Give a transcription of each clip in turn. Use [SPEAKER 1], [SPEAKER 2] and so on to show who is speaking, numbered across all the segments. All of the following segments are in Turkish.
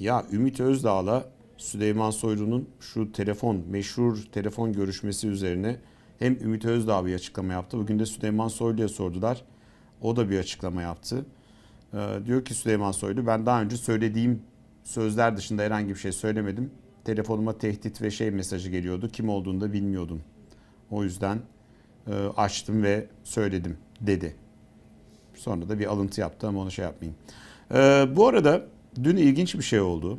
[SPEAKER 1] Ya Ümit Özdağ'la Süleyman Soylu'nun şu telefon, meşhur telefon görüşmesi üzerine hem Ümit Özdağ bir açıklama yaptı. Bugün de Süleyman Soylu'ya sordular. O da bir açıklama yaptı. Ee, diyor ki Süleyman Soylu ben daha önce söylediğim sözler dışında herhangi bir şey söylemedim. Telefonuma tehdit ve şey mesajı geliyordu. Kim olduğunu da bilmiyordum. O yüzden e, açtım ve söyledim dedi. Sonra da bir alıntı yaptı ama onu şey yapmayayım. Ee, bu arada dün ilginç bir şey oldu.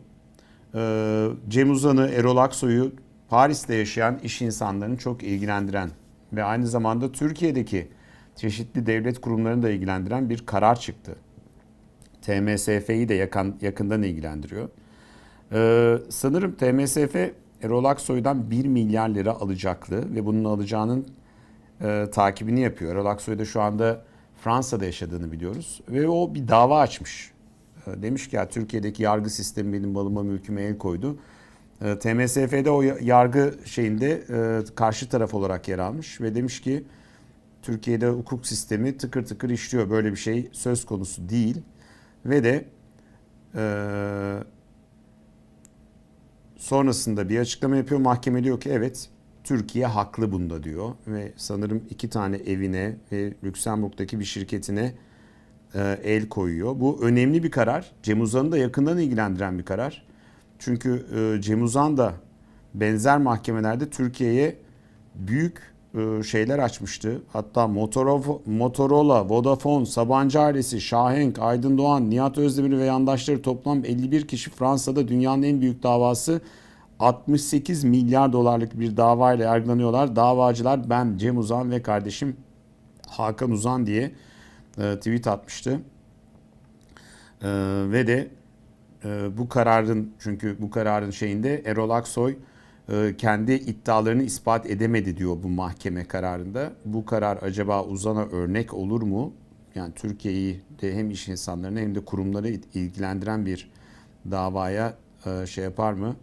[SPEAKER 1] Ee, Cem Uzan'ı, Erol Aksoy'u Paris'te yaşayan iş insanlarını çok ilgilendiren ve aynı zamanda Türkiye'deki çeşitli devlet kurumlarını da ilgilendiren bir karar çıktı. TMSF'yi de yakın, yakından ilgilendiriyor. Ee, sanırım TMSF Erol Aksoy'dan 1 milyar lira alacaklı ve bunun alacağının e, takibini yapıyor. Erol Aksoy da şu anda Fransa'da yaşadığını biliyoruz ve o bir dava açmış. E, demiş ki ya Türkiye'deki yargı sistemi benim malıma mülküme el koydu. E, TMSF'de o yargı şeyinde e, karşı taraf olarak yer almış ve demiş ki Türkiye'de hukuk sistemi tıkır tıkır işliyor. Böyle bir şey söz konusu değil. Ve de e, sonrasında bir açıklama yapıyor. Mahkeme diyor ki evet Türkiye haklı bunda diyor. Ve sanırım iki tane evine ve Lüksemburg'daki bir şirketine el koyuyor. Bu önemli bir karar. Cem Uzan'ı da yakından ilgilendiren bir karar. Çünkü e, Cem Uzan da benzer mahkemelerde Türkiye'ye büyük e, şeyler açmıştı. Hatta Motorola, Vodafone, Sabancı ailesi, Şahenk, Aydın Doğan, Nihat Özdemir ve yandaşları toplam 51 kişi Fransa'da dünyanın en büyük davası 68 milyar dolarlık bir davayla yargılanıyorlar. Davacılar ben, Cem Uzan ve kardeşim Hakan Uzan diye e, tweet atmıştı. E, ve de e, bu kararın çünkü bu kararın şeyinde Erol Aksoy e, kendi iddialarını ispat edemedi diyor bu mahkeme kararında. Bu karar acaba Uzan'a örnek olur mu? Yani Türkiye'yi de hem iş insanlarını hem de kurumları ilgilendiren bir davaya e, şey yapar mı?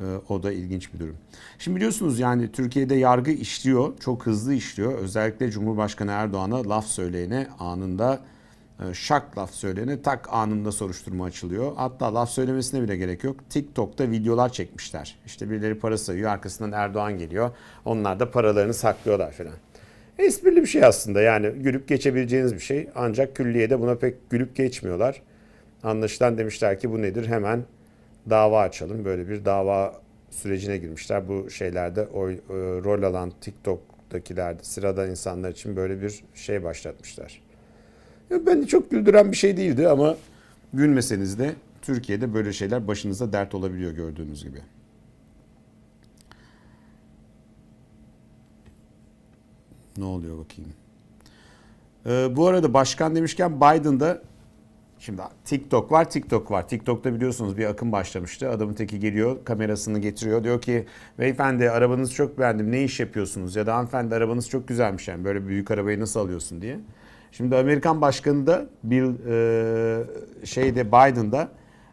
[SPEAKER 1] E, O da ilginç bir durum. Şimdi biliyorsunuz yani Türkiye'de yargı işliyor, çok hızlı işliyor. Özellikle Cumhurbaşkanı Erdoğan'a laf söyleyene anında e, şak laf söyleyene tak anında soruşturma açılıyor. Hatta laf söylemesine bile gerek yok. TikTok'ta videolar çekmişler. İşte birileri para sayıyor, arkasından Erdoğan geliyor. Onlar da paralarını saklıyorlar falan. Esprili bir şey aslında yani gülüp geçebileceğiniz bir şey. Ancak külliyede buna pek gülüp geçmiyorlar. Anlaşılan demişler ki bu nedir hemen dava açalım. Böyle bir dava sürecine girmişler. Bu şeylerde o e, rol alan TikTok'takilerde sıradan insanlar için böyle bir şey başlatmışlar. Ya Beni çok güldüren bir şey değildi ama gülmeseniz de Türkiye'de böyle şeyler başınıza dert olabiliyor gördüğünüz gibi. Ne oluyor bakayım. Ee, bu arada başkan demişken Biden'da Şimdi TikTok var, TikTok var. TikTok'ta biliyorsunuz bir akım başlamıştı. Adamın teki geliyor, kamerasını getiriyor. Diyor ki beyefendi arabanızı çok beğendim. Ne iş yapıyorsunuz? Ya da hanımefendi arabanız çok güzelmiş yani. Böyle büyük arabayı nasıl alıyorsun diye. Şimdi Amerikan başkanı da Bill e, şeyde Biden'da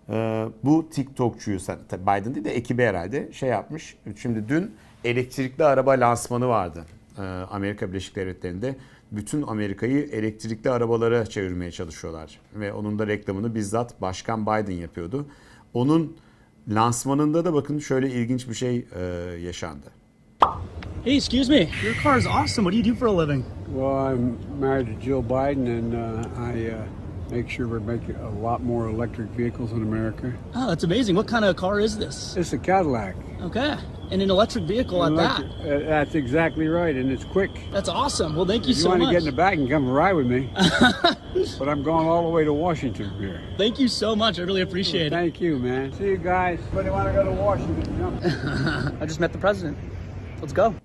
[SPEAKER 1] e, bu TikTokçuyu tabii Biden değil de ekibi herhalde şey yapmış. Şimdi dün elektrikli araba lansmanı vardı. e, Amerika Birleşik Devletleri'nde bütün Amerika'yı elektrikli arabalara çevirmeye çalışıyorlar. Ve onun da reklamını bizzat Başkan Biden yapıyordu. Onun lansmanında da bakın şöyle ilginç bir şey e, yaşandı.
[SPEAKER 2] Hey, excuse me. Your car is awesome. What do you do for a living?
[SPEAKER 3] Well, I'm married to Jill Biden, and uh, I uh, make sure we're making a lot more electric vehicles in America.
[SPEAKER 2] Oh, that's amazing. What kind of car is this?
[SPEAKER 3] It's a Cadillac.
[SPEAKER 2] Okay. And an electric vehicle at that.
[SPEAKER 3] Uh, that's exactly right, and it's quick.
[SPEAKER 2] That's awesome. Well, thank you so much.
[SPEAKER 3] If you want to get in the back and come ride with me, but I'm going all the way to Washington here.
[SPEAKER 2] Thank you so much. I really appreciate it.
[SPEAKER 3] Thank you, man. See you guys. But want to go to Washington? Jump.
[SPEAKER 2] I just met the president. Let's go.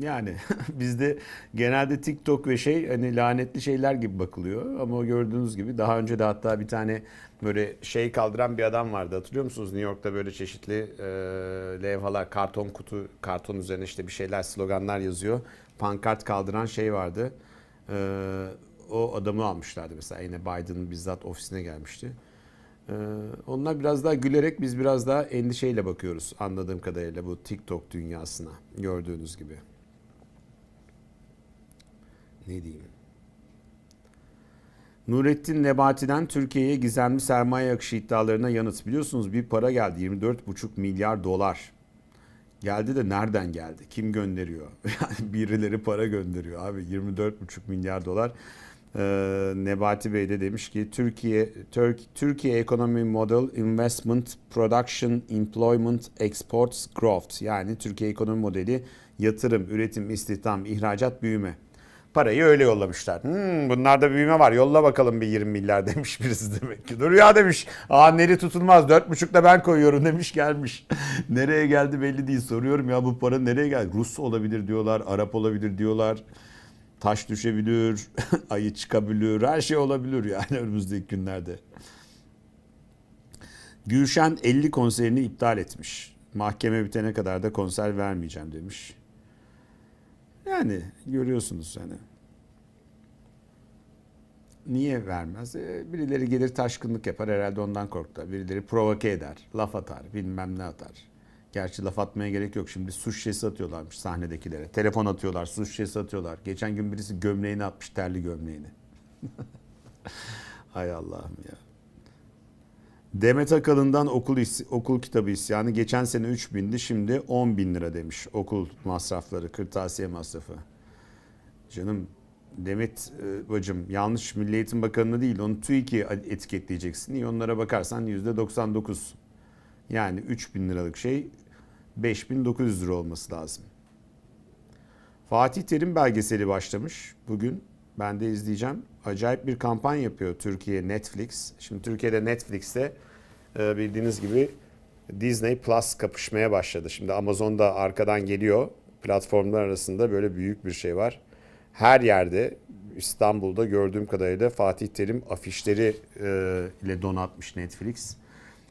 [SPEAKER 1] Yani bizde genelde TikTok ve şey hani lanetli şeyler gibi bakılıyor ama gördüğünüz gibi daha önce de hatta bir tane böyle şey kaldıran bir adam vardı hatırlıyor musunuz? New York'ta böyle çeşitli e, levhalar, karton kutu, karton üzerine işte bir şeyler, sloganlar yazıyor. Pankart kaldıran şey vardı. E, o adamı almışlardı mesela yine Biden'ın bizzat ofisine gelmişti. E, onlar biraz daha gülerek biz biraz daha endişeyle bakıyoruz anladığım kadarıyla bu TikTok dünyasına gördüğünüz gibi. Ne diyeyim? Nurettin Nebati'den Türkiye'ye gizemli sermaye akışı iddialarına yanıt. Biliyorsunuz bir para geldi 24,5 milyar dolar. Geldi de nereden geldi? Kim gönderiyor? Birileri para gönderiyor abi 24,5 milyar dolar. Ee, Nebati Bey de demiş ki Türkiye Türk, Türkiye Economy Model Investment Production Employment Exports Growth yani Türkiye ekonomi modeli yatırım, üretim, istihdam, ihracat, büyüme. Parayı öyle yollamışlar. Hmm, bunlarda büyüme var. Yolla bakalım bir 20 milyar demiş birisi demek ki. Dur ya demiş. Aa neri tutulmaz. 4,5'da ben koyuyorum demiş gelmiş. nereye geldi belli değil. Soruyorum ya bu para nereye geldi? Rus olabilir diyorlar. Arap olabilir diyorlar. Taş düşebilir. ayı çıkabilir. Her şey olabilir yani önümüzdeki günlerde. Gülşen 50 konserini iptal etmiş. Mahkeme bitene kadar da konser vermeyeceğim demiş. Yani görüyorsunuz yani. Niye vermez? E, birileri gelir taşkınlık yapar herhalde ondan korktu. Birileri provoke eder, laf atar, bilmem ne atar. Gerçi laf atmaya gerek yok. Şimdi su şişesi atıyorlarmış sahnedekilere. Telefon atıyorlar, su şişesi atıyorlar. Geçen gün birisi gömleğini atmış, terli gömleğini. Hay Allah'ım ya. Demet Akalın'dan okul, is- okul kitabı isyanı geçen sene 3 bindi şimdi 10 bin lira demiş okul masrafları, kırtasiye masrafı. Canım Demet e, bacım yanlış Milli Eğitim Bakanı'nı değil onu TÜİK'i etiketleyeceksin. İyi onlara bakarsan %99. Yani 3 bin liralık şey 5900 lira olması lazım. Fatih Terim belgeseli başlamış bugün. Ben de izleyeceğim. Acayip bir kampanya yapıyor Türkiye Netflix. Şimdi Türkiye'de Netflix'te e, bildiğiniz gibi Disney Plus kapışmaya başladı. Şimdi Amazon'da arkadan geliyor. Platformlar arasında böyle büyük bir şey var. Her yerde İstanbul'da gördüğüm kadarıyla Fatih Terim afişleri e, ile donatmış Netflix.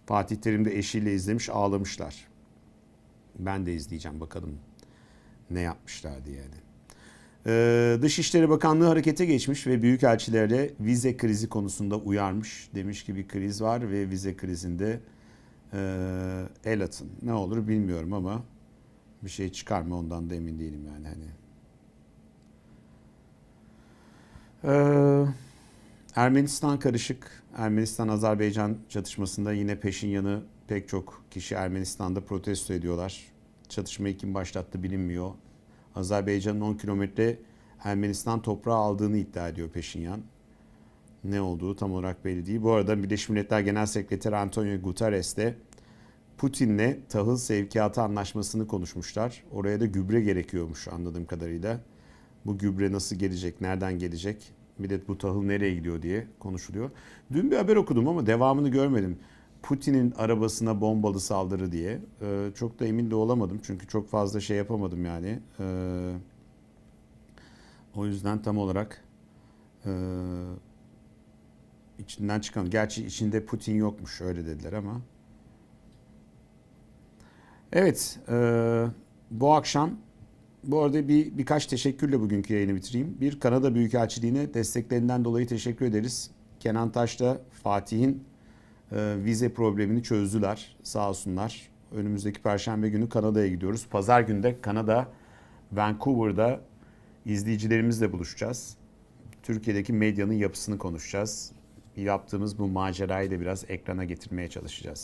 [SPEAKER 1] Fatih Terim de eşiyle izlemiş ağlamışlar. Ben de izleyeceğim bakalım ne yapmışlar diye. Yani. Ee, Dışişleri Bakanlığı harekete geçmiş ve büyükelçilere vize krizi konusunda uyarmış. Demiş ki bir kriz var ve vize krizinde e, el atın. Ne olur bilmiyorum ama bir şey çıkar mı ondan da emin değilim yani. Hani. Ee, Ermenistan karışık. Ermenistan-Azerbaycan çatışmasında yine peşin yanı pek çok kişi Ermenistan'da protesto ediyorlar. Çatışmayı kim başlattı bilinmiyor. Azerbaycan'ın 10 kilometre Ermenistan toprağı aldığını iddia ediyor Peşinyan. Ne olduğu tam olarak belli değil. Bu arada Birleşmiş Milletler Genel Sekreteri Antonio Guterres de Putin'le tahıl sevkiyatı anlaşmasını konuşmuşlar. Oraya da gübre gerekiyormuş anladığım kadarıyla. Bu gübre nasıl gelecek, nereden gelecek, millet bu tahıl nereye gidiyor diye konuşuluyor. Dün bir haber okudum ama devamını görmedim. Putin'in arabasına bombalı saldırı diye. Ee, çok da emin de olamadım çünkü çok fazla şey yapamadım yani. Ee, o yüzden tam olarak e, içinden çıkan. Gerçi içinde Putin yokmuş öyle dediler ama. Evet, e, bu akşam bu arada bir birkaç teşekkürle bugünkü yayını bitireyim. Bir Kanada Büyükelçiliğine desteklerinden dolayı teşekkür ederiz. Kenan Taş'la Fatih'in e, vize problemini çözdüler. Sağ olsunlar. Önümüzdeki perşembe günü Kanada'ya gidiyoruz. Pazar günü de Kanada Vancouver'da izleyicilerimizle buluşacağız. Türkiye'deki medyanın yapısını konuşacağız. Yaptığımız bu macerayı da biraz ekrana getirmeye çalışacağız.